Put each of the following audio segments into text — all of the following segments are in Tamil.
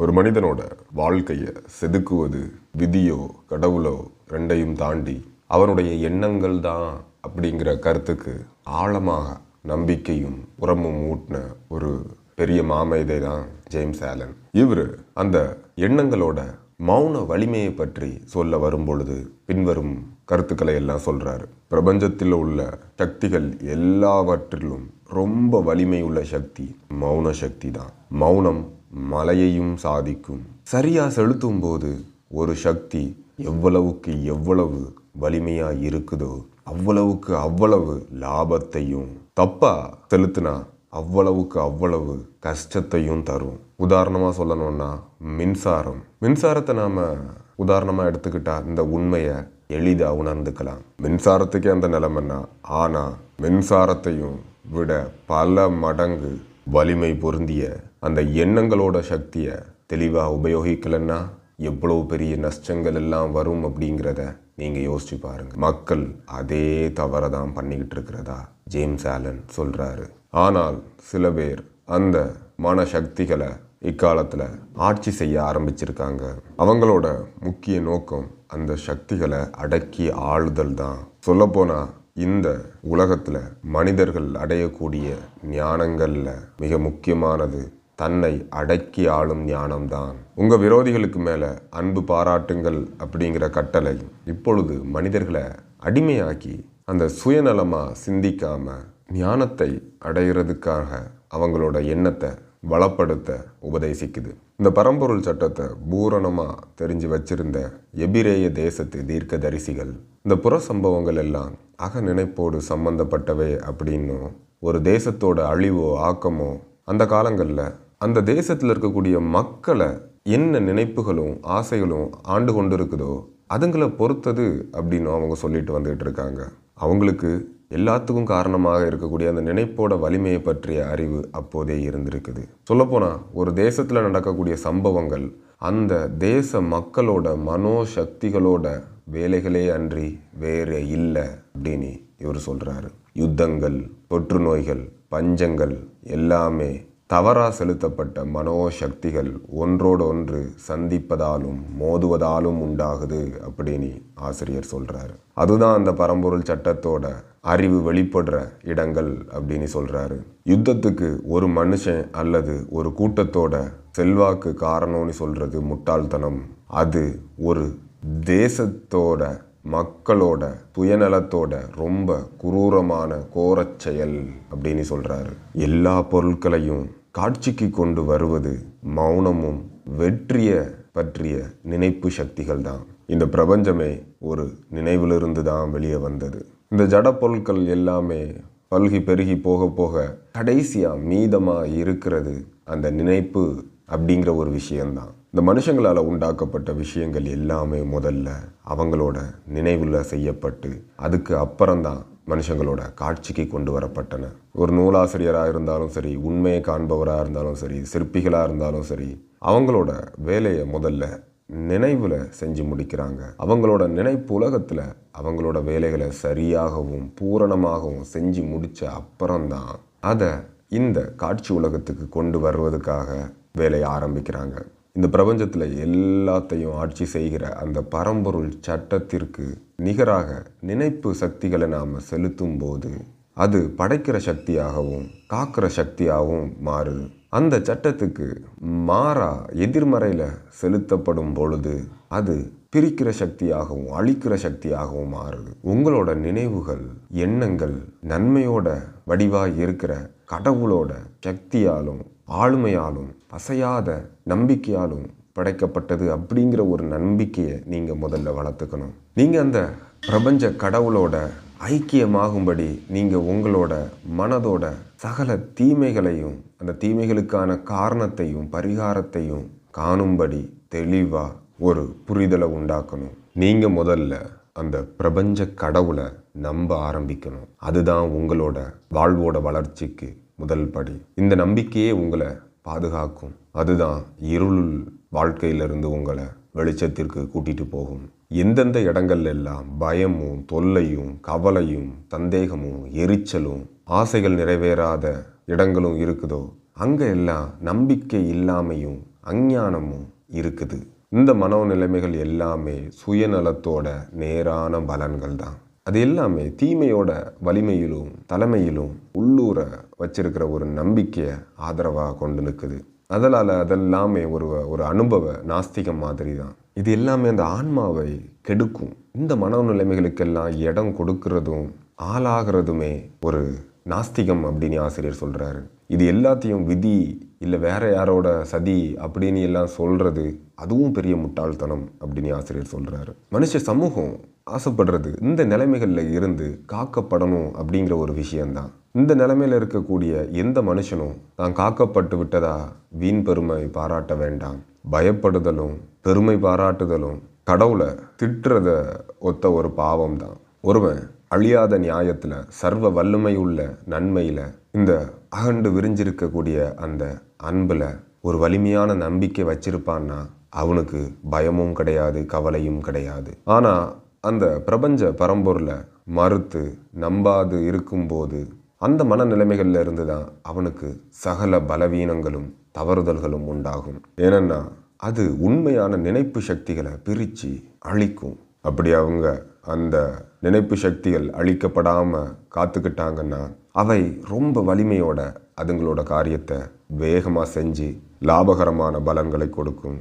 ஒரு மனிதனோட வாழ்க்கையை செதுக்குவது விதியோ கடவுளோ ரெண்டையும் தாண்டி அவனுடைய எண்ணங்கள் தான் அப்படிங்கிற கருத்துக்கு ஆழமாக நம்பிக்கையும் உரமும் ஊட்டின ஒரு பெரிய மாமேதை தான் ஜேம்ஸ் ஆலன். இவர் அந்த எண்ணங்களோட மௌன வலிமையை பற்றி சொல்ல வரும் பொழுது பின்வரும் கருத்துக்களை எல்லாம் சொல்றாரு. பிரபஞ்சத்தில் உள்ள சக்திகள் எல்லாவற்றிலும் ரொம்ப வலிமை உள்ள சக்தி மௌன சக்தி தான். மௌனம் மலையையும் சாதிக்கும். சரியா செலுத்தும் போது ஒரு சக்தி எவ்வளவுக்கு எவ்வளவு வலிமையா இருக்குதோ அவ்வளவுக்கு அவ்வளவு லாபத்தையும் தப்பா செலுத்தினா அவ்வளவுக்கு அவ்வளவு கஷ்டத்தையும் தரும். உதாரணமாக சொல்லணும்னா மின்சாரம். மின்சாரத்தை நாம் உதாரணமாக எடுத்துக்கிட்டா இந்த உண்மையை எளிதாக உணர்ந்துக்கலாம். மின்சாரத்துக்கே அந்த நிலைமைன்னா ஆனால் மின்சாரத்தையும் விட பல மடங்கு வலிமை பொருந்திய அந்த எண்ணங்களோட சக்தியை தெளிவாக உபயோகிக்கலைன்னா எவ்வளோ பெரிய நஷ்டங்கள் எல்லாம் வரும் அப்படிங்கிறத நீங்கள் யோசிச்சு பாருங்க. மக்கள் அதே தவறை தான் பண்ணிக்கிட்டு இருக்கிறதா? ஜேம்ஸ் ஆலன் சொல்கிறாரு ஆனால் சில பேர் அந்த மன சக்திகளை இக்காலத்தில் ஆட்சி செய்ய ஆரம்பிச்சிருக்காங்க. அவங்களோட முக்கிய நோக்கம் அந்த சக்திகளை அடக்கி ஆளுதல் தான். சொல்லப்போனால் இந்த உலகத்தில் மனிதர்கள் அடையக்கூடிய ஞானங்களில் மிக முக்கியமானது தன்னை அடக்கி ஆளும் ஞானம்தான். உங்கள் விரோதிகளுக்கு மேலே அன்பு பாராட்டுங்கள் அப்படிங்கிற கட்டளை இப்பொழுது மனிதர்களை அடிமையாக்கி அந்த சுயநலமாக சிந்திக்காமல் ஞானத்தை அடைகிறதுக்காக அவங்களோட எண்ணத்தை வளப்படுத்த உபதேசிக்குது. இந்த பரம்பொருள் சட்டத்தை பூரணமாக தெரிஞ்சு வச்சிருந்த எபிரேய தேசத்து தீர்க்கதரிசிகள் இந்த புற சம்பவங்கள் எல்லாம் அக நினைப்போடு சம்பந்தப்பட்டவை அப்படின்னும் ஒரு தேசத்தோட அழிவோ ஆக்கமோ அந்த காலங்களில் அந்த தேசத்தில் இருக்கக்கூடிய மக்களை என்ன நினைப்புகளும் ஆசைகளும் ஆண்டு கொண்டு இருக்குதோ அதுங்களை பொறுத்தது அப்படின்னு அவங்க சொல்லிட்டு வந்துகிட்டு இருக்காங்க. அவங்களுக்கு எல்லாத்துக்கும் காரணமாக இருக்கக்கூடிய அந்த நினைப்போட வலிமையை பற்றிய அறிவு அப்போதே இருந்திருக்குது. சொல்லப்போனால் ஒரு தேசத்தில் நடக்கக்கூடிய சம்பவங்கள் அந்த தேச மக்களோட மனோசக்திகளோட வேலைகளே அன்றி வேறு இல்லை அப்படின்னு இவர் சொல்கிறாரு யுத்தங்கள் தொற்று நோய்கள் பஞ்சங்கள் எல்லாமே தவறா செலுத்தப்பட்ட மனோசக்திகள் ஒன்றோடு ஒன்று சந்திப்பதாலும் மோதுவதாலும் உண்டாகுது அப்படின்னு ஆசிரியர் சொல்கிறாரு அதுதான் அந்த பரம்பொருள் சட்டத்தோட அறிவு வெளிப்படுற இடங்கள் அப்படின்னு சொல்கிறாரு யுத்தத்துக்கு ஒரு மனுஷன் அல்லது ஒரு கூட்டத்தோட செல்வாக்கு காரணம்னு சொல்கிறது முட்டாள்தனம். அது ஒரு தேசத்தோட மக்களோட சுயநலத்தோட ரொம்ப குரூரமான கோரச் செயல் அப்படின்னு சொல்றாரு. எல்லா பொருட்களையும் காட்சிக்கு கொண்டு வருவது மௌனமும் வெற்றிய பற்றிய நினைப்பு சக்திகள் தான் இந்த பிரபஞ்சமே ஒரு நினைவிலிருந்து தான் வெளியே வந்தது. இந்த ஜட பொருட்கள் எல்லாமே பல்கி பெருகி போக போக கடைசியாக மீதமாக இருக்கிறது அந்த நினைப்பு அப்படிங்கிற ஒரு விஷயம்தான். இந்த மனுஷங்களால் உண்டாக்கப்பட்ட விஷயங்கள் எல்லாமே முதல்ல அவங்களோட நினைவில் செய்யப்பட்டு அதுக்கு அப்புறம்தான் மனுஷங்களோட காட்சிக்கு கொண்டு வரப்பட்டன. ஒரு நூலாசிரியராக இருந்தாலும் சரி உண்மையை காண்பவராக இருந்தாலும் சரி சிற்பிகளாக இருந்தாலும் சரி அவங்களோட வேலையை முதல்ல நினைவில் செஞ்சு முடிக்கிறாங்க. அவங்களோட நினைப்பு உலகத்தில் அவங்களோட வேலைகளை சரியாகவும் பூரணமாகவும் செஞ்சு முடித்த அப்புறம்தான் அதை இந்த காட்சி உலகத்துக்கு கொண்டு வருவதுக்காக வேலையை ஆரம்பிக்கிறாங்க. இந்த பிரபஞ்சத்தில் எல்லாத்தையும் ஆட்சி செய்கிற அந்த பரம்பொருள் சட்டத்திற்கு நிகராக நினைப்பு சக்திகளை நாம் செலுத்தும் போது அது படைக்கிற சக்தியாகவும் காக்கிற சக்தியாகவும் மாறுது. அந்த சட்டத்துக்கு மாறா எதிர்மறையில் செலுத்தப்படும் பொழுது அது பிரிக்கிற சக்தியாகவும் அழிக்கிற சக்தியாகவும் மாறுது. உங்களோட நினைவுகள் எண்ணங்கள் நன்மையோட வடிவாக இருக்கிற கடவுளோட சக்தியாலும் ஆளுமையாலும் அசையாத நம்பிக்கையாலும் படைக்கப்பட்டது அப்படிங்கிற ஒரு நம்பிக்கையை நீங்கள் முதல்ல வளர்த்துக்கணும். நீங்கள் அந்த பிரபஞ்ச கடவுளோட ஐக்கியமாகும்படி நீங்கள் உங்களோட மனதோட சகல தீமைகளையும் அந்த தீமைகளுக்கான காரணத்தையும் பரிகாரத்தையும் காணும்படி தெளிவாக ஒரு புரிதலை உண்டாக்கணும். நீங்கள் முதல்ல அந்த பிரபஞ்ச கடவுளை நம்ப ஆரம்பிக்கணும். அதுதான் உங்களோட வாழ்வோட வளர்ச்சிக்கு முதல் படி. இந்த நம்பிக்கையே உங்களை பாதுகாக்கும். அதுதான் இருள் வாழ்க்கையிலிருந்து உங்களை வெளிச்சத்திற்கு கூட்டிட்டு போகும். எந்தெந்த இடங்கள்ல எல்லாம் பயமும் தொல்லையும் கவலையும் சந்தேகமும் எரிச்சலும் ஆசைகள் நிறைவேறாத இடங்களும் இருக்குதோ அங்கே எல்லாம் நம்பிக்கை இல்லாமையும் அஞ்ஞானமும் இருக்குது. இந்த மனோநிலைமைகள் எல்லாமே சுயநலத்தோட நேரான பலன்கள் தான் அது எல்லாமே தீமையோட வலிமையிலும் தலைமையிலும் உள்ளூர வச்சிருக்கிற ஒரு நம்பிக்கையை ஆதரவாக கொண்டு நிற்குது அதனால் அதெல்லாமே ஒரு ஒரு அனுபவ நாஸ்திகம் மாதிரி தான் இது எல்லாமே அந்த ஆன்மாவை கெடுக்கும். இந்த மனநிலைமைகளுக்கெல்லாம் இடம் கொடுக்கறதும் ஆளாகிறதுமே ஒரு நாஸ்திகம் அப்படின்னு ஆசிரியர் சொல்கிறாரு இது எல்லாத்தையும் விதி இல்லை வேற யாரோட சதி அப்படின்னு எல்லாம் சொல்கிறது அதுவும் பெரிய முட்டாள்தனம் அப்படின்னு ஆசிரியர் சொல்கிறாரு மனுஷ சமூகம் ஆசைப்படுறது இந்த நிலைமைகளில் இருந்து காக்கப்படணும் அப்படிங்கிற ஒரு விஷயந்தான் இந்த நிலைமையில் இருக்கக்கூடிய எந்த மனுஷனும் தான் காக்கப்பட்டு விட்டதா? வீண் பெருமை பாராட்ட வேண்டாம். பயப்படுதலும் பெருமை பாராட்டுதலும் கடவுளை திட்டுறத ஒத்த ஒரு பாவம் தான். ஒருவன் அழியாத நியாயத்தில் சர்வ வல்லமை உள்ள நன்மையில் இந்த அகண்டு விரிஞ்சிருக்கக்கூடிய அந்த அன்பில் ஒரு வலிமையான நம்பிக்கை வச்சிருப்பான்னா அவனுக்கு பயமும் கிடையாது கவலையும் கிடையாது. ஆனால் அந்த பிரபஞ்ச பரம்பொருளை மறுத்து நம்பாது இருக்கும்போது அந்த மனநிலைமைகளில் இருந்து தான் அவனுக்கு சகல பலவீனங்களும் தவறுதல்களும் உண்டாகும். ஏனென்னா அது உண்மையான நினைப்பு சக்திகளை பிரித்து அழிக்கும். அப்படி அவங்க அந்த நினைப்பு சக்திகள் அழிக்கப்படாமல் காத்துக்கிட்டாங்கன்னா அவை ரொம்ப வலிமையோட அதுங்களோட காரியத்தை வேகமாக செஞ்சு லாபகரமான பலன்களை கொடுக்கும்.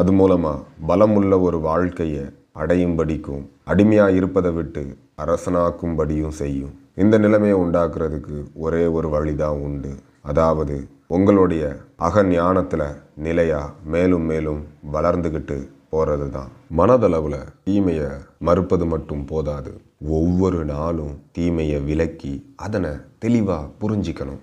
அது மூலமாக பலமுள்ள ஒரு வாழ்க்கையை அடையும்படிக்கும் அடிமையாக இருப்பதை விட்டு அரசனாக்கும்படியும் செய்யும். இந்த நிலைமையை உண்டாக்குறதுக்கு ஒரே ஒரு வழிதான் உண்டு. அதாவது உங்களுடைய அக ஞானத்தில் நிலையாக மேலும் மேலும் வளர்ந்துக்கிட்டு போகிறது தான் மனதளவில் தீமையை மறுப்பது மட்டும் போதாது. ஒவ்வொரு நாளும் தீமையை விலக்கி அதனை தெளிவாக புரிஞ்சிக்கணும்.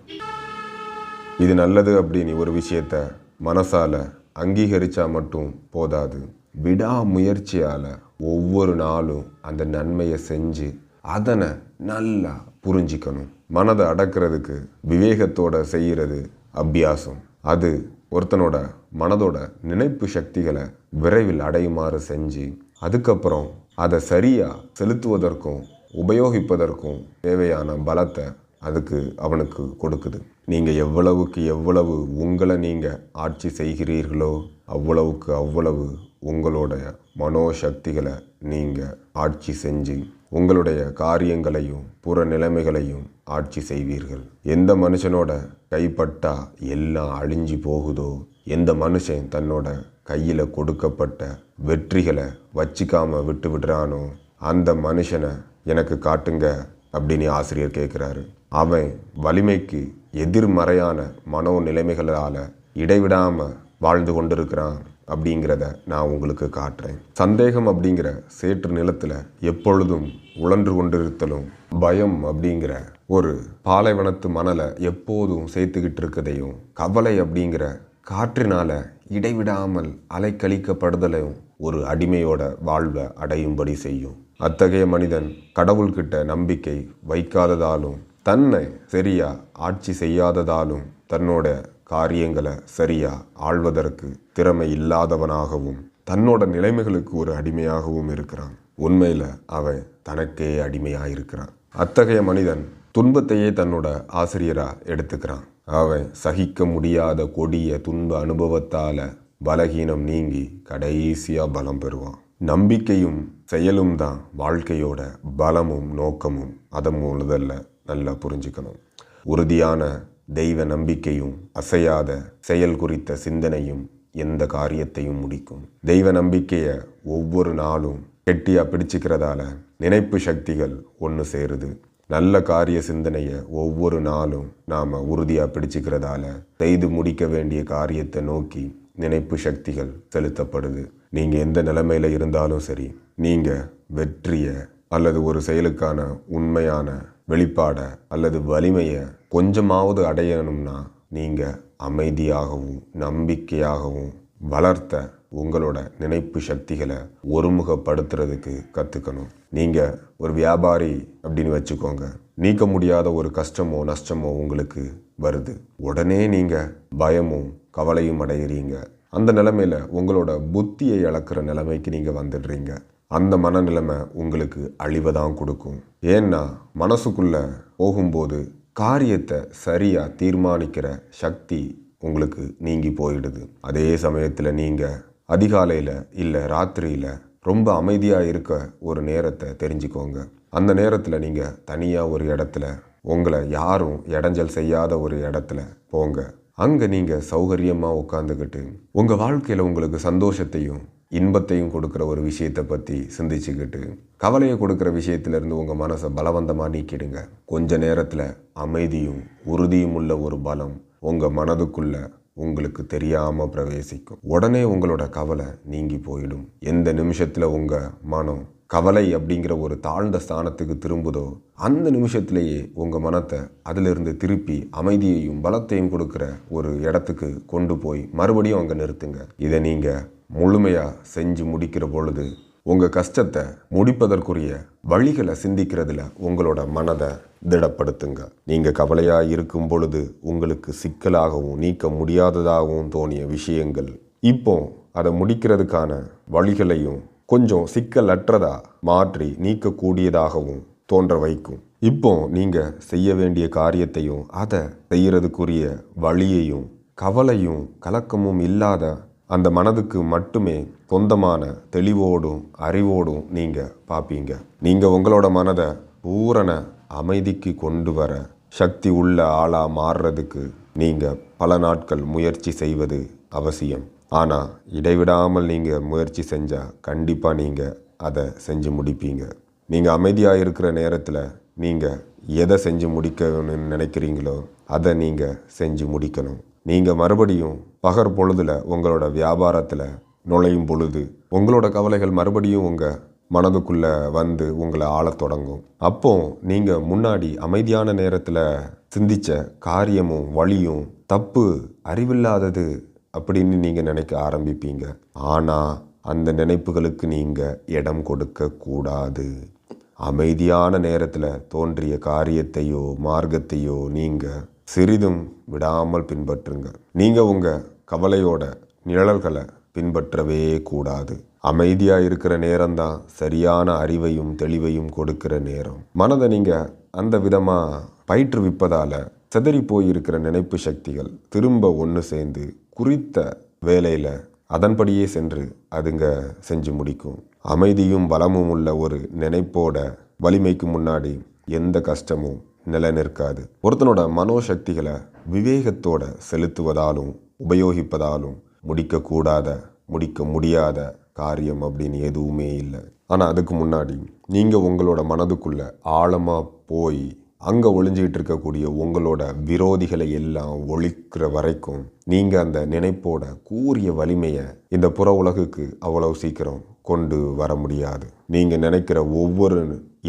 இது நல்லது அப்படின்னு ஒரு விஷயத்த மனசால அங்கீகரிச்சா மட்டும் போதாது. விடாமுயற்சியால் ஒவ்வொரு நாளும் அந்த நன்மையை செஞ்சு அதனை நல்லா புரிஞ்சிக்கணும். மனதை அடக்கிறதுக்கு விவேகத்தோட செய்கிறது அபியாசம். அது ஒருத்தனோட மனதோட நினைப்பு சக்திகளை விரைவில் அடையுமாறு செஞ்சு அதுக்கப்புறம் அதை சரியாக செலுத்துவதற்கும் உபயோகிப்பதற்கும் தேவையான பலத்தை அதுக்கு அவனுக்கு கொடுக்குது. நீங்கள் எவ்வளவுக்கு எவ்வளவு உங்களை நீங்கள் ஆட்சி செய்கிறீர்களோ அவ்வளவுக்கு அவ்வளவு உங்களுடைய மனோசக்திகளை நீங்கள் ஆட்சி செஞ்சு உங்களுடைய காரியங்களையும் புற நிலைமைகளையும் ஆட்சி செய்வீர்கள். எந்த மனுஷனோட கைப்பட்டா எல்லாம் அழிஞ்சு போகுதோ எந்த மனுஷன் தன்னோட கையில் கொடுக்கப்பட்ட வெற்றிகளை வச்சிக்காம விட்டு விடுறானோ அந்த மனுஷனை எனக்கு காட்டுங்க அப்படின்னு ஆசிரியர் கேட்குறாரு அவன் வலிமைக்கு எதிர்மறையான மனோ நிலைமைகளால் இடைவிடாமல் வாழ்ந்து கொண்டிருக்கிறான். அப்படிங்கிறத நான் உங்களுக்கு காட்டுறேன். சந்தேகம் அப்படிங்கிற சேற்று நிலத்தில் எப்பொழுதும் உழன்று கொண்டிருத்தலும் பயம் அப்படிங்கிற ஒரு பாலைவனத்து மணலை எப்போதும் சேர்த்துக்கிட்டு இருக்கதையும் கவலை அப்படிங்கிற காற்றினால இடைவிடாமல் அலைக்கழிக்கப்படுதலையும் ஒரு அடிமையோட வாழ்வை அடையும்படி செய்யும். அத்தகைய மனிதன் கடவுள்கிட்ட நம்பிக்கை வைக்காததாலும் தன்னை சரியா ஆட்சி செய்யாததாலும் தன்னோட காரியங்களை சரியா ஆள்வதற்கு திறமை இல்லாதவனாகவும் தன்னோட நிலைமைகளுக்கு ஒரு அடிமையாகவும் இருக்கிறான். உண்மையில அவன் தனக்கே அடிமையாக இருக்கிறான் அத்தகைய மனிதன் துன்பத்தையே தன்னோட ஆசிரியரா எடுத்துக்கிறான். அவன் சகிக்க முடியாத கொடிய துன்ப அனுபவத்தால பலகீனம் நீங்கி கடைசியா பலம் பெறுவான். நம்பிக்கையும் செயலும் தான் வாழ்க்கையோட பலமும் நோக்கமும் அதை முதல்ல நல்லா புரிஞ்சுக்கணும். உறுதியான தெய்வ நம்பிக்கையும் அசையாத செயல் குறித்த சிந்தனையும் எந்த காரியத்தையும் முடிக்கும். தெய்வ நம்பிக்கையை ஒவ்வொரு நாளும் கெட்டியா பிடிச்சிக்கிறதால நினைப்பு சக்திகள் ஒன்று சேருது. நல்ல காரிய சிந்தனையை ஒவ்வொரு நாளும் நாம் உறுதியாக பிடிச்சிக்கிறதால செய்து முடிக்க வேண்டிய காரியத்தை நோக்கி நினைப்பு சக்திகள் செலுத்தப்படுது. நீங்கள் எந்த நிலைமையில் இருந்தாலும் சரி நீங்கள் வெற்றியை அல்லது ஒரு செயலுக்கான உண்மையான வெளிப்பாடை அல்லது வலிமையை கொஞ்சமாவது அடையணும்னா நீங்கள் அமைதியாகவும் நம்பிக்கையாகவும் வளர்த்த உங்களோட நினைப்பு சக்திகளை ஒருமுகப்படுத்துறதுக்கு கற்றுக்கணும் நீங்கள் ஒரு வியாபாரி அப்படின்னு வச்சுக்கோங்க. நீக்க முடியாத ஒரு கஷ்டமோ நஷ்டமோ உங்களுக்கு வருது. உடனே நீங்கள் பயமும் கவலையும் அடைகிறீங்க அந்த நிலமையில் உங்களோட புத்தியை இழக்கிற நிலைமைக்கு நீங்கள் வந்துடுறீங்க. அந்த மனநிலைமை உங்களுக்கு அழிவை தான் கொடுக்கும். ஏன்னா மனசுக்குள்ள போகும்போது காரியத்தை சரியா தீர்மானிக்கிற சக்தி உங்களுக்கு நீங்கி போயிடுது. அதே சமயத்தில் நீங்கள் அதிகாலையில் இல்லை ராத்திரியில் ரொம்ப அமைதியாக இருக்க ஒரு நேரத்தை தெரிஞ்சுக்கோங்க. அந்த நேரத்தில் நீங்கள் தனியாக ஒரு இடத்துல உங்களை யாரும் இடைஞ்சல் செய்யாத ஒரு இடத்துல போங்க. அங்கே நீங்கள் சௌகரியமாக உட்காந்துக்கிட்டு உங்கள் வாழ்க்கையில் உங்களுக்கு சந்தோஷத்தையும் இன்பத்தையும் கொடுக்குற ஒரு விஷயத்தை பற்றி சிந்திச்சுக்கிட்டு கவலையை கொடுக்குற விஷயத்திலிருந்து உங்கள் மனசை பலவந்தமாக நீக்கிடுங்க. கொஞ்ச நேரத்தில் அமைதியும் உறுதியும் உள்ள ஒரு பலம் உங்கள் மனதுக்குள்ள உங்களுக்கு தெரியாமல் பிரவேசிக்கும். உடனே உங்களோட கவலை நீங்கி போயிடும். எந்த நிமிஷத்தில் உங்கள் மனம் கவலை அப்படிங்கிற ஒரு தாழ்ந்த ஸ்தானத்துக்கு திரும்புதோ அந்த நிமிஷத்திலேயே உங்கள் மனத்தை அதிலிருந்து திருப்பி அமைதியையும் பலத்தையும் கொடுக்குற ஒரு இடத்துக்கு கொண்டு போய் மறுபடியும் அங்கே நிறுத்துங்க. இதை நீங்கள் முழுமையாக செஞ்சு முடிக்கிற பொழுது உங்கள் கஷ்டத்தை முடிப்பதற்குரிய வழிகளை சிந்திக்கிறதுல உங்களோட மனதை திடப்படுத்துங்க. நீங்கள் கவலையாக இருக்கும் பொழுது உங்களுக்கு சிக்கலாகவும் நீக்க முடியாததாகவும் தோணிய விஷயங்கள். இப்போ அதை முடிக்கிறதுக்கான வழிகளையும் கொஞ்சம் சிக்கலற்றதா மாற்றி நீக்கக்கூடியதாகவும் தோன்ற வைக்கும். இப்போ நீங்கள் செய்ய வேண்டிய காரியத்தையும் அதை செய்கிறதுக்குரிய வழியையும் கவலையும் கலக்கமும் இல்லாத அந்த மனதுக்கு மட்டுமே சொந்தமான தெளிவோடும் அறிவோடும் நீங்கள் பார்ப்பீங்க நீங்கள் உங்களோட மனதை பூரண அமைதிக்கு கொண்டு வர சக்தி உள்ள ஆளாக மாறுறதுக்கு நீங்கள் பல நாட்கள் முயற்சி செய்வது அவசியம். ஆனால் இடைவிடாமல் நீங்கள் முயற்சி செஞ்சால் கண்டிப்பாக நீங்கள் அதை செஞ்சு முடிப்பீங்க. நீங்கள் அமைதியாக இருக்கிற நேரத்தில் நீங்கள் எதை செஞ்சு முடிக்கணும்னு நினைக்கிறீங்களோ அதை நீங்கள் செஞ்சு முடிக்கணும். நீங்கள் மறுபடியும் பகர் பொழுதில் உங்களோட வியாபாரத்தில் நுழையும் பொழுது உங்களோட கவலைகள் மறுபடியும் உங்கள் மனதுக்குள்ளே வந்து உங்களை ஆளத் தொடங்கும். அப்போ நீங்கள் முன்னாடி அமைதியான நேரத்தில் சிந்திச்ச காரியமும் வழியும் தப்பு அறிவில்லாதது அப்படின்னு நீங்கள் நினைக்க ஆரம்பிப்பீங்க. ஆனால் அந்த நினைப்புகளுக்கு நீங்கள் இடம் கொடுக்க கூடாது. அமைதியான நேரத்தில் தோன்றிய காரியத்தையோ மார்க்கத்தையோ நீங்கள் சிறிதும் விடாமல் பின்பற்றுங்கள் நீங்கள் உங்கள் கவலையோட நிழல்களை பின்பற்றவே கூடாது. அமைதியாக இருக்கிற நேரம்தான் சரியான அறிவையும் தெளிவையும் கொடுக்கிற நேரம். மனதை நீங்கள் அந்த விதமாக பயிற்றுவிப்பதால் செதறி போயிருக்கிற நினைப்பு சக்திகள் திரும்ப ஒன்று சேர்ந்து குறித்த வேலையில் அதன்படியே சென்று அதுங்க செஞ்சு முடிக்கும். அமைதியும் பலமும் உள்ள ஒரு நினைப்போட வலிமைக்கு முன்னாடி எந்த கஷ்டமும் நிலைநிற்காது. ஒருத்தனோட மனோசக்திகளை விவேகத்தோட செலுத்துவதாலும் உபயோகிப்பதாலும் முடிக்கக்கூடாத முடிக்க முடியாத காரியம் அப்படின்னு எதுவுமே இல்லை. ஆனால் அதுக்கு முன்னாடி நீங்கள் உங்களோட மனதுக்குள்ளே ஆழமாக போய் அங்கே ஒளிஞ்சிக்கிட்டு இருக்கக்கூடிய உங்களோட விரோதிகளை எல்லாம் ஒழிக்கிற வரைக்கும் நீங்கள் அந்த நினைப்போட கூறிய வலிமையை இந்த புற உலகுக்கு அவ்வளவு சீக்கிரம் கொண்டு வர முடியாது. நீங்கள் நினைக்கிற ஒவ்வொரு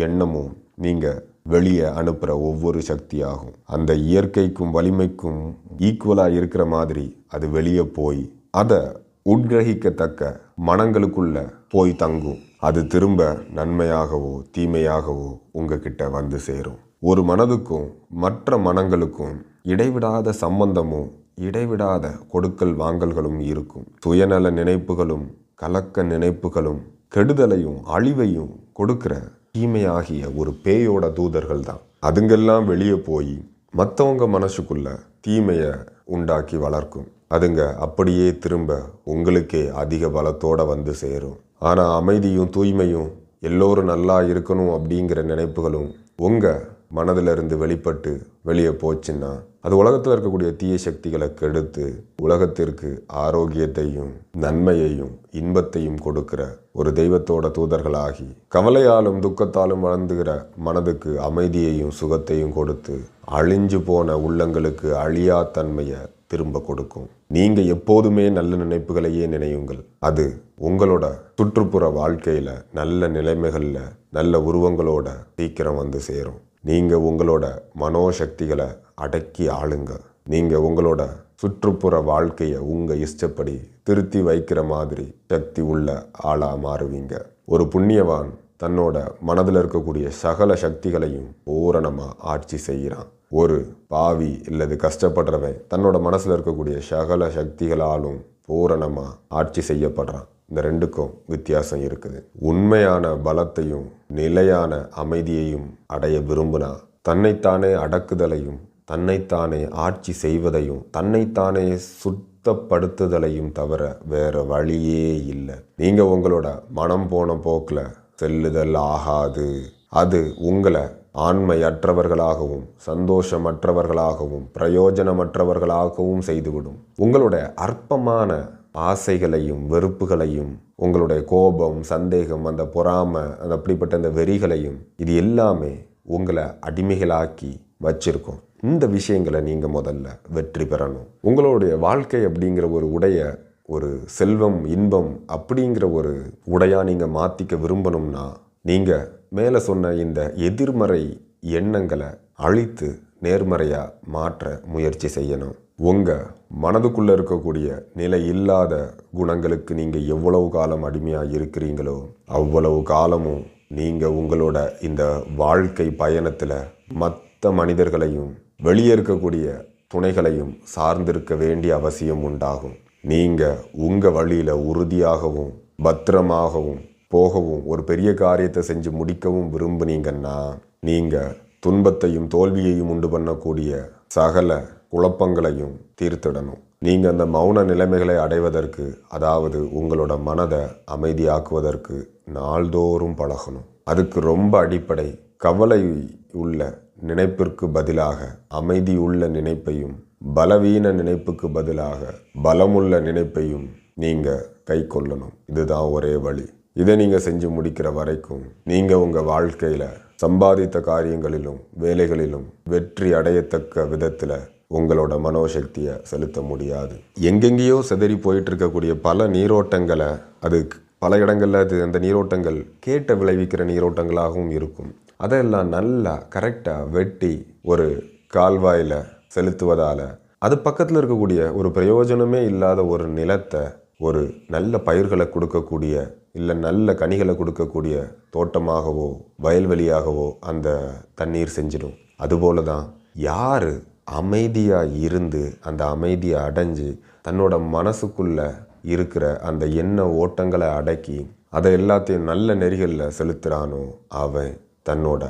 எண்ணமும் நீங்கள் வெளியே அனுப்புகிற ஒவ்வொரு சக்தியாகும். அந்த இயற்கைக்கும் வலிமைக்கும் ஈக்குவலாக இருக்கிற மாதிரி அது வெளியே போய் அதை உட்கிரகிக்கத்தக்க மனங்களுக்குள்ள போய் தங்கும். அது திரும்ப நன்மையாகவோ தீமையாகவோ உங்ககிட்ட வந்து சேரும். ஒரு மனதுக்கும் மற்ற மனங்களுக்கும் இடைவிடாத சம்பந்தமும் இடைவிடாத கொடுக்கல் வாங்கல்களும் இருக்கும். சுயநல நினைப்புகளும் கலக்க நினைப்புகளும் கெடுதலையும் அழிவையும் கொடுக்கிற தீமையாகிய ஒரு பேயோட தூதர்கள் தான். அதுங்கெல்லாம் வெளியே போய் மற்றவங்க மனசுக்குள்ள தீமையை உண்டாக்கி வளர்க்கும். அதுங்க அப்படியே திரும்ப உங்களுக்கே அதிக பலத்தோட வந்து சேரும். ஆனால் அமைதியும் தூய்மையும் எல்லோரும் நல்லா இருக்கணும் அப்படிங்கிற நினைப்புகளும் உங்கள் மனதிலிருந்து வெளிப்பட்டு வெளியே போச்சுன்னா அது உலகத்தில் இருக்கக்கூடிய தீய சக்திகளை கெடுத்து உலகத்திற்கு ஆரோக்கியத்தையும் நன்மையையும் இன்பத்தையும் கொடுக்கிற ஒரு தெய்வத்தோட தூதர்களாகி கவலையாலும் துக்கத்தாலும் வளர்ந்துகிற மனதுக்கு அமைதியையும் சுகத்தையும் கொடுத்து அழிஞ்சு போன உள்ளங்களுக்கு அழியா தன்மையை திரும்ப கொடுக்கும். நீங்க எப்போதுமே நல்ல நினைப்புகளையே நினையுங்கள். அது உங்களோட சுற்றுப்புற வாழ்க்கையில நல்ல நிலைமைகள்ல நல்ல உருவங்களோட சீக்கிரம் வந்து சேரும். நீங்கள் உங்களோட மனோசக்திகளை அடக்கி ஆளுங்க. நீங்கள் உங்களோட சுற்றுப்புற வாழ்க்கையை உங்கள் இஷ்டப்படி திருத்தி வைக்கிற மாதிரி சக்தி உள்ள ஆளாக மாறுவீங்க. ஒரு புண்ணியவான் தன்னோட மனதில் இருக்கக்கூடிய சகல சக்திகளையும் பூரணமாக ஆட்சி செய்கிறான். ஒரு பாவி இல்லது கஷ்டப்படுறவன் தன்னோட மனசில் இருக்கக்கூடிய சகல சக்திகளாலும் பூரணமாக ஆட்சி செய்யப்படுறான். இந்த ரெண்டுக்கும் வித்தியாசம் இருக்குது. உண்மையான பலத்தையும் நிலையான அமைதியையும் அடைய விரும்பினா தன்னைத்தானே அடக்குதலையும் தன்னைத்தானே ஆட்சி செய்வதையும் தன்னைத்தானே சுத்தப்படுத்துதலையும் தவிர வேற வழியே இல்லை. நீங்க உங்களோட மனம் போன போக்கில் செல்லுதல் ஆகாது. அது உங்களை ஆண்மையற்றவர்களாகவும் சந்தோஷமற்றவர்களாகவும் பிரயோஜனமற்றவர்களாகவும் செய்துவிடும். உங்களுடைய அற்பமான ஆசைகளையும் வெறுப்புகளையும் உங்களுடைய கோபம் சந்தேகம் அந்த பொறாமை அந்த அப்படிப்பட்ட அந்த வெறிகளையும் இது எல்லாமே உங்களை அடிமைகளாக்கி வச்சுருக்கோம். இந்த விஷயங்களை நீங்கள் முதல்ல வெற்றி பெறணும். உங்களுடைய வாழ்க்கை அப்படிங்கிற ஒரு உடைய ஒரு செல்வம் இன்பம் அப்படிங்கிற ஒரு உடையாக நீங்கள் மாத்திக்க விரும்பணும்னா நீங்கள் மேலே சொன்ன இந்த எதிர்மறை எண்ணங்களை அழித்து நேர்மறையாக மாற்ற முயற்சி செய்யணும். உங்கள் மனதுக்குள்ளே இருக்கக்கூடிய நிலை இல்லாத குணங்களுக்கு நீங்கள் எவ்வளவு காலம் அடிமையாக இருக்கிறீங்களோ அவ்வளவு காலமும் நீங்கள் உங்களோட இந்த வாழ்க்கை பயணத்தில் மற்ற மனிதர்களையும் வெளியே இருக்கக்கூடிய துணைகளையும் சார்ந்திருக்க வேண்டிய அவசியம் உண்டாகும். நீங்கள் உங்கள் வழியில் உறுதியாகவும் பத்திரமாகவும் போகவும் ஒரு பெரிய காரியத்தை செஞ்சு முடிக்கவும் விரும்புனீங்கன்னா நீங்கள் துன்பத்தையும் தோல்வியையும் உண்டு பண்ணக்கூடிய சகல குழப்பங்களையும் தீர்த்திடணும். நீங்கள் அந்த மௌன நிலைமைகளை அடைவதற்கு அதாவது உங்களோட மனதை அமைதியாக்குவதற்கு நாள்தோறும் பழகணும். அதுக்கு ரொம்ப அடிப்படை கவலை உள்ள நினைப்பிற்கு பதிலாக அமைதியுள்ள நினைப்பையும் பலவீன நினைப்புக்கு பதிலாக பலமுள்ள நினைப்பையும் நீங்கள் கை கொள்ளணும் இதுதான் ஒரே வழி. இதை நீங்கள் செஞ்சு முடிக்கிற வரைக்கும் நீங்கள் உங்கள் வாழ்க்கையில் சம்பாதித்த காரியங்களிலும் வேலைகளிலும் வெற்றி அடையத்தக்க விதத்தில் உங்களோட மனோசக்தியை செலுத்த முடியாது. எங்கெங்கேயோ சிதறி போயிட்டு இருக்கக்கூடிய பல நீரோட்டங்களை அது பல இடங்களில் அது அந்த நீரோட்டங்கள் கேட்ட விளைவிக்கிற நீரோட்டங்களாகவும் இருக்கும். அதெல்லாம் நல்லா கரெக்டாக வெட்டி ஒரு கால்வாயில் செலுத்துவதால் அது பக்கத்தில் இருக்கக்கூடிய ஒரு பிரயோஜனமே இல்லாத ஒரு நிலத்தை ஒரு நல்ல பயிர்களை கொடுக்கக்கூடிய இல்லை நல்ல கனிகளை கொடுக்கக்கூடிய தோட்டமாகவோ வயல்வெளியாகவோ அந்த தண்ணீர் செஞ்சிடும். அதுபோல தான் யார் அமைதியாக இருந்து அந்த அமைதியை அடைஞ்சு தன்னோட மனசுக்குள்ள இருக்கிற அந்த எண்ண ஓட்டங்களை அடக்கி அதை எல்லாத்தையும் நல்ல நெறிகளில் செலுத்துகிறானோ அவன் தன்னோட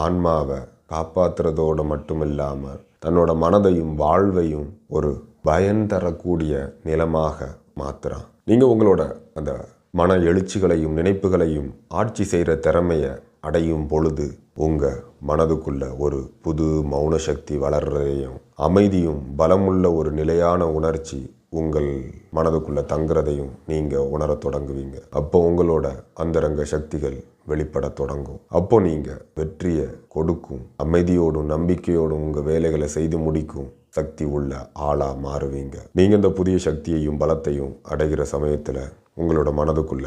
ஆன்மாவை காப்பாற்றுறதோடு மட்டும் இல்லாமல் தன்னோட மனதையும் வாழ்வையும் ஒரு பயன் தரக்கூடிய நிலமாக மாற்றுறான் நீங்கள் உங்களோட அந்த மன எழுச்சிகளையும் நினைப்புகளையும் ஆட்சி செய்கிற திறமையை அடையும் பொழுது உங்கள் மனதுக்குள்ள ஒரு புது மௌன சக்தி வளர்றதையும் அமைதியும் பலமுள்ள ஒரு நிலையான உணர்ச்சி உங்கள் மனதுக்குள்ள தங்குறதையும் நீங்க உணரத் தொடங்குவீங்க. அப்போ உங்களோட அந்தரங்க சக்திகள் வெளிப்பட தொடங்கும். அப்போ நீங்க வெற்றியை கொடுக்கும். அமைதியோடும் நம்பிக்கையோடும் உங்க வேலைகளை செய்து முடிக்கும் சக்தி உள்ள ஆளா மாறுவீங்க. நீங்க இந்த புதிய சக்தியையும் பலத்தையும் அடைகிற சமயத்துல உங்களோட மனதுக்குள்ள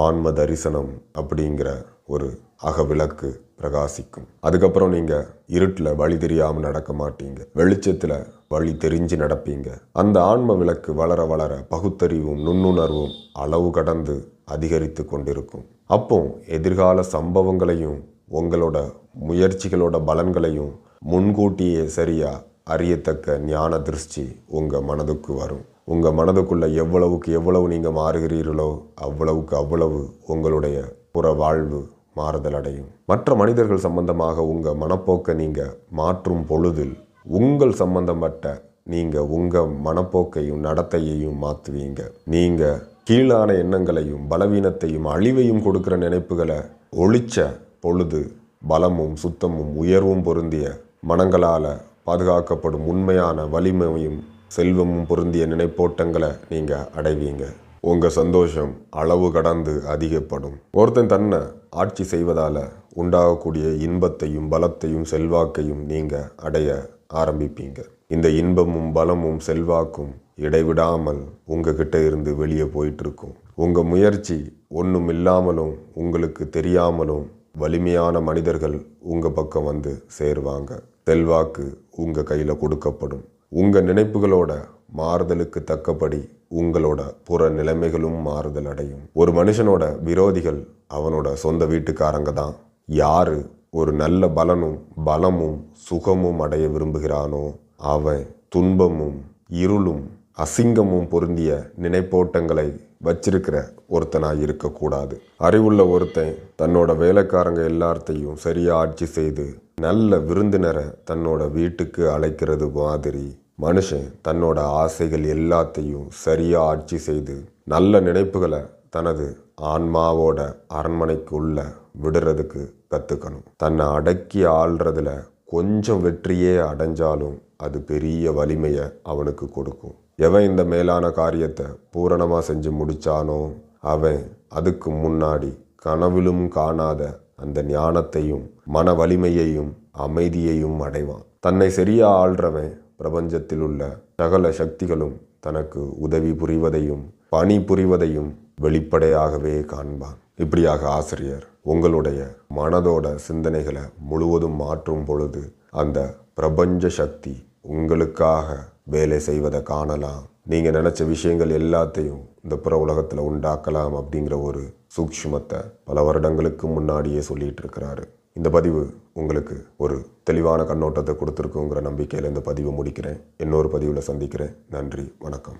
ஆன்ம தரிசனம் அப்படிங்கிற ஒரு அகவிளக்கு பிரகாசிக்கும். அதுக்கப்புறம் நீங்க இருட்டில் வழி தெரியாமல் நடக்க மாட்டீங்க. வெளிச்சத்தில் வழி தெரிஞ்சு நடப்பீங்க. அந்த ஆன்ம விளக்கு வளர வளர பகுத்தறிவும் நுண்ணுணர்வும் அளவு கடந்து அதிகரித்து கொண்டிருக்கும். அப்போ எதிர்கால சம்பவங்களையும் உங்களோட முயற்சிகளோட பலன்களையும் முன்கூட்டியே சரியா அறியத்தக்க ஞான திருஷ்டி உங்க மனதுக்கு வரும். உங்க மனதுக்குள்ள எவ்வளவுக்கு எவ்வளவு நீங்க மாறுகிறீர்களோ அவ்வளவுக்கு அவ்வளவு உங்களுடைய புற வாழ்வு மாறுதல் அடையும் மற்ற மனிதர்கள் சம்பந்தமாக உங்கள் மனப்போக்கை நீங்கள் மாற்றும் பொழுதில் உங்கள் சம்பந்தப்பட்ட நீங்கள் உங்கள் மனப்போக்கையும் நடத்தையையும் மாற்றுவீங்க நீங்கள் கீழான எண்ணங்களையும் பலவீனத்தையும் அழிவையும் கொடுக்குற நினைப்புகளை ஒழிச்ச பொழுது பலமும் சுத்தமும் உயர்வும் பொருந்திய மனங்களால் பாதுகாக்கப்படும் உண்மையான வலிமையும் செல்வமும் பொருந்திய நினைப்போட்டங்களை நீங்கள் அடைவீங்க. உங்கள் சந்தோஷம் அளவு கடந்து அதிகப்படும். ஒருத்தன் தன்னை ஆட்சி செய்வதால் உண்டாகக்கூடிய இன்பத்தையும் பலத்தையும் செல்வாக்கையும் நீங்கள் அடைய ஆரம்பிப்பீங்க. இந்த இன்பமும் பலமும் செல்வாக்கும் இடைவிடாமல் உங்ககிட்ட இருந்து வெளியே போயிட்டுருக்கும். உங்கள் முயற்சி ஒன்றும் இல்லாமலும் உங்களுக்கு தெரியாமலும் வலிமையான மனிதர்கள் உங்கள் பக்கம் வந்து சேருவாங்க. செல்வாக்கு உங்கள் கையில் கொடுக்கப்படும். உங்கள் நினைப்புகளோட மாறுதலுக்கு தக்கபடி உங்களோட புற நிலைமைகளும் மாறுதல் அடையும். ஒரு மனுஷனோட விரோதிகள் அவனோட சொந்த வீட்டுக்காரங்க தான். யாரு ஒரு நல்ல பலனும் பலமும் சுகமும் அடைய விரும்புகிறானோ அவன் துன்பமும் இருளும் அசிங்கமும் பொருந்திய நினைப்போட்டங்களை வச்சிருக்கிற ஒருத்தனாக இருக்கக்கூடாது. அறிவுள்ள ஒருத்தன் தன்னோட வேலைக்காரங்க எல்லாத்தையும் சரியா ஆட்சி செய்து நல்ல விருந்தினரை தன்னோட வீட்டுக்கு அழைக்கிறது மாதிரி மனுஷன் தன்னோட ஆசைகள் எல்லாத்தையும் சரியாக ஆட்சி செய்து நல்ல நினைப்புகளை தனது ஆன்மாவோட அரண்மனைக்குள்ள விடுறதுக்கு கற்றுக்கணும் தன்னை அடக்கி ஆள்றதுல கொஞ்சம் வெற்றியே அடைஞ்சாலும் அது பெரிய வலிமையை அவனுக்கு கொடுக்கும். எவன் இந்த மேலான காரியத்தை பூரணமாக செஞ்சு முடித்தானோ அவன் அதுக்கு முன்னாடி கனவிலும் காணாத அந்த ஞானத்தையும் மன வலிமையையும் அமைதியையும் அடைவான். தன்னை சரியா ஆள்றவன் பிரபஞ்சத்தில் உள்ள சகல சக்திகளும் தனக்கு உதவி புரிவதையும் பணி புரிவதையும் வெளிப்படையாகவே காண்பான். இப்படியாக ஆசிரியர் உங்களுடைய மனதோட சிந்தனைகளை முழுவதும் மாற்றும் பொழுது அந்த பிரபஞ்ச சக்தி உங்களுக்காக வேலை செய்வதை காணலாம். நீங்க நினைச்ச விஷயங்கள் எல்லாத்தையும் இந்த புற உலகத்துல உண்டாக்கலாம் அப்படிங்கிற ஒரு சூக்ஷ்மத்தை பல வருடங்களுக்கு முன்னாடியே சொல்லிட்டு இருக்கிறாரு. இந்த பதிவு உங்களுக்கு ஒரு தெளிவான கண்ணோட்டத்தை கொடுத்துருக்குங்கிற நம்பிக்கையில் இந்த பதிவை முடிக்கிறேன். இன்னொரு பதிவில் சந்திக்கிறேன். நன்றி. வணக்கம்.